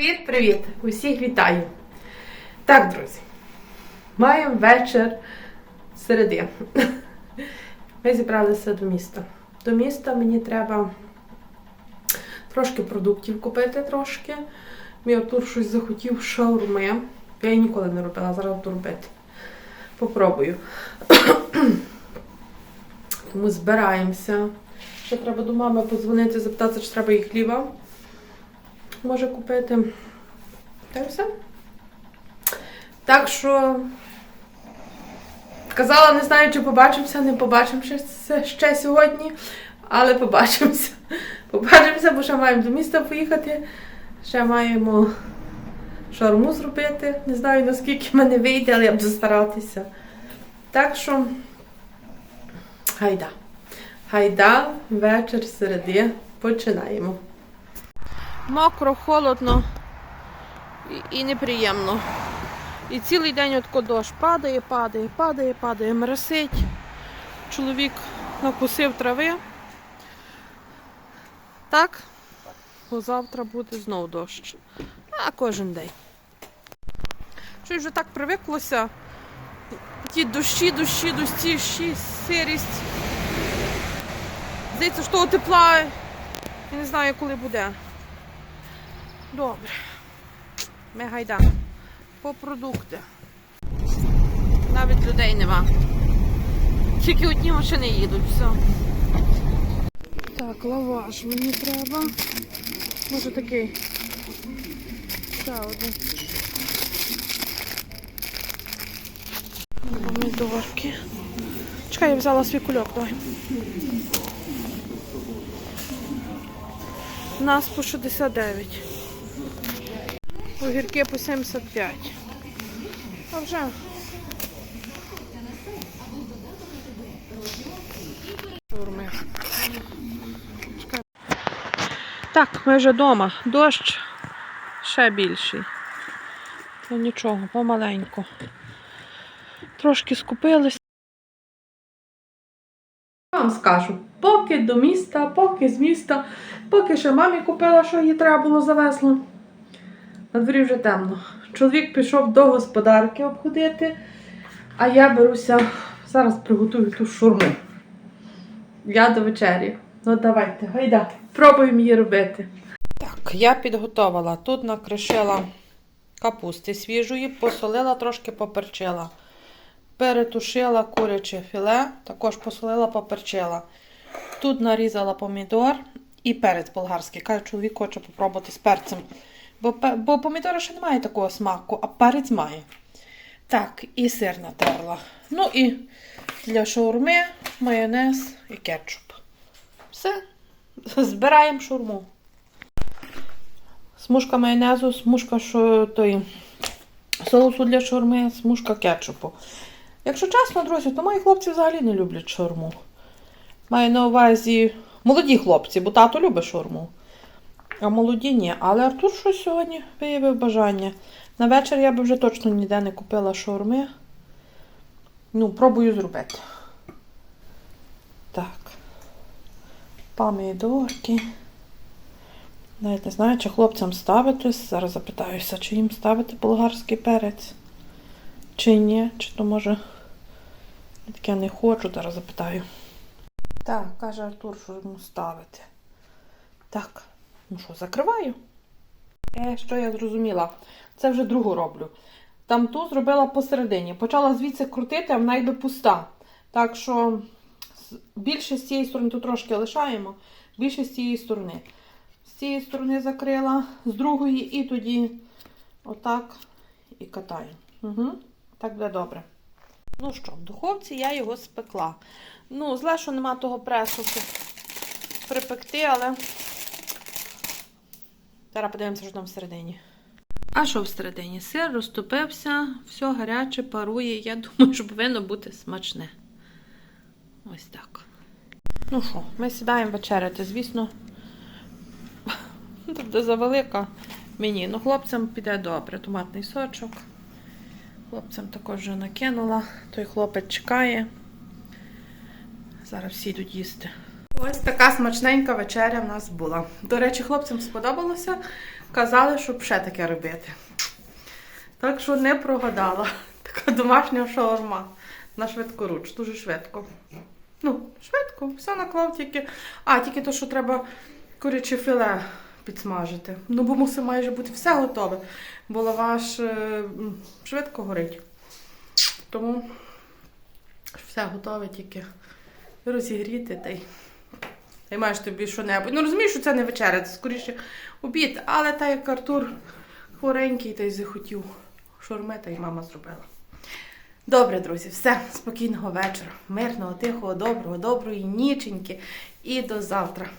Привіт-привіт! Усіх вітаю! Так, друзі, маємо вечір середи. Ми зібралися до міста. До міста мені треба трошки продуктів купити трошки. Мій Артур щось захотів шаурми. Я її ніколи не робила, зараз буду робити. Попробую. Тому збираємося. Ще треба до мами подзвонити, запитати, чи треба їй хліба. Може купити. Та все. Так що казала, не знаю, чи побачимося, не побачимося ще, сьогодні, але побачимося. Побачимося, бо ще маємо до міста поїхати. Ще маємо шаурму зробити. Не знаю, наскільки мене вийде, але я буду старатися. Так що, гайда. Гайда, вечір середи. Починаємо. Мокро, холодно і, і неприємно. І цілий день отко дощ падає, падає, падає, падає, моросить. Чоловік накусив трави. Так? Бо завтра буде знов дощ. А кожен день. Щось вже так привиклося. Ті дощі, дощі, дощі, сирість. Здається, що тепла. Я не знаю, коли буде. Добре. Ми гайда. По продукти. Навіть людей нема. Тільки одні машини їдуть, все. Так, лаваш мені треба. Може такий. Ще один. Помідорки. Чекай, я взяла свій кульок, давай. У нас по 69. Огірки по 75. А вже. Чекай. Так, ми вже вдома. Дощ ще більший. Ну нічого, помаленьку. Трошки скупились. Вам скажу, поки до міста, поки з міста, поки ще мамі купила, що їй треба було завезло. На дворі вже темно. Чоловік пішов до господарки обходити, а я беруся, зараз приготую ту шурму. Я до вечері. Ну давайте, гайда, пробуємо її робити. Так, я підготувала. Тут накришила капусти свіжої, посолила, трошки поперчила. Перетушила куряче філе, також посолила, поперчила. Тут нарізала помідор і перець болгарський. Каже, чоловік хоче попробувати з перцем. Бо, бо помідора ще немає такого смаку, а перець має. Так, і сир натерла. Ну і для шаурми майонез і кетчуп. Все. Збираємо шаурму. Смужка майонезу, смужка шо, тої, соусу для шаурми, смужка кетчупу. Якщо чесно, друзі, то мої хлопці взагалі не люблять шаурму. Маю на увазі молоді хлопці, бо тато любить шаурму. А молоді ні. Але Артур щось сьогодні виявив бажання. На вечір я би вже точно ніде не купила шаурми. Ну, пробую зробити. Так. Помідорки. Навіть не знаю, чи хлопцям ставити. Зараз запитаюся, чи їм ставити болгарський перець. Чи ні, чи то може. Я таке не хочу, зараз запитаю. Так, каже Артур, що йому ставити. Так, ну що, закриваю. Е, що я зрозуміла? Це вже другу роблю. Там ту зробила посередині. Почала звідси крутити, а вона якби пуста. Так що більше з цієї сторони тут трошки лишаємо, більше з цієї сторони. З цієї сторони закрила, з другої і тоді отак і катаю. Угу. Так буде добре. Ну що, в духовці я його спекла. Ну, зле, що нема того пресу, щоб припекти, але зараз подивимося, що там всередині. А що всередині? Сир розтопився, все гаряче, парує. Я думаю, що повинно бути смачне. Ось так. Ну що, ми сідаємо вечеряти. Звісно, буде завелика мені. Ну, хлопцям піде добре. Томатний сочок. Хлопцям також вже накинула. Той хлопець чекає. Зараз всі йдуть їсти. Ось така смачненька вечеря в нас була. До речі, хлопцям сподобалося. казали, щоб ще таке робити. Так що не прогадала. Така домашня шаурма на швидкоруч, дуже швидко. Ну, швидко, все наклав тільки. А, тільки то, що треба куряче філе підсмажити. Ну, бо мусить майже бути все готове. Бо лаваш е, швидко горить. Тому все готове тільки розігріти та й. Та й маєш тобі що-небудь. Ну розумієш, що це не вечеря, це скоріше обід, але та як Артур хворенький та й захотів шурми, та й мама зробила. Добре, друзі, все, спокійного вечора, мирного, тихого, доброго, доброї ніченьки і до завтра.